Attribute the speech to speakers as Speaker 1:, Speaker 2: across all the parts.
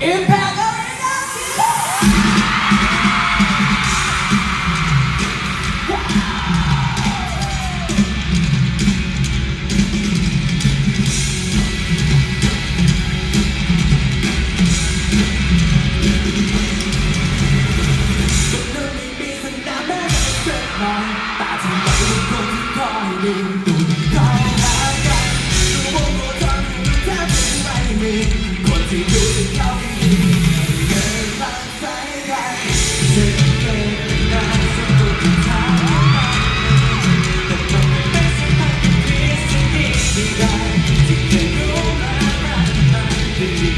Speaker 1: Impact น้อยแต่ทำไมเป็นคนที่คอยดึงดูดคอยหากันดูบนตัวเธอแทบไม่มีคนที่ดูดเขาดีเกินหลังใจไรจะเป็นนายสมบูรณ์างแต่มันปสมบูรณ์ที่สิ่งที่ได้ที่เคยรู้มาตั้งแต่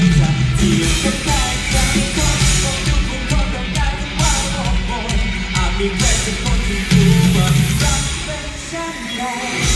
Speaker 1: มีแค่สักคนที่รู้ว่ารักเป็นเช่นไร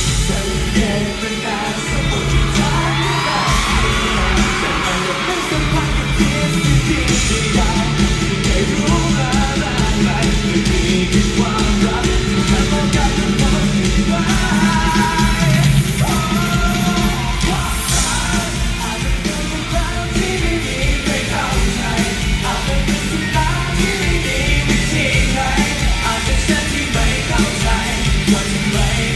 Speaker 1: right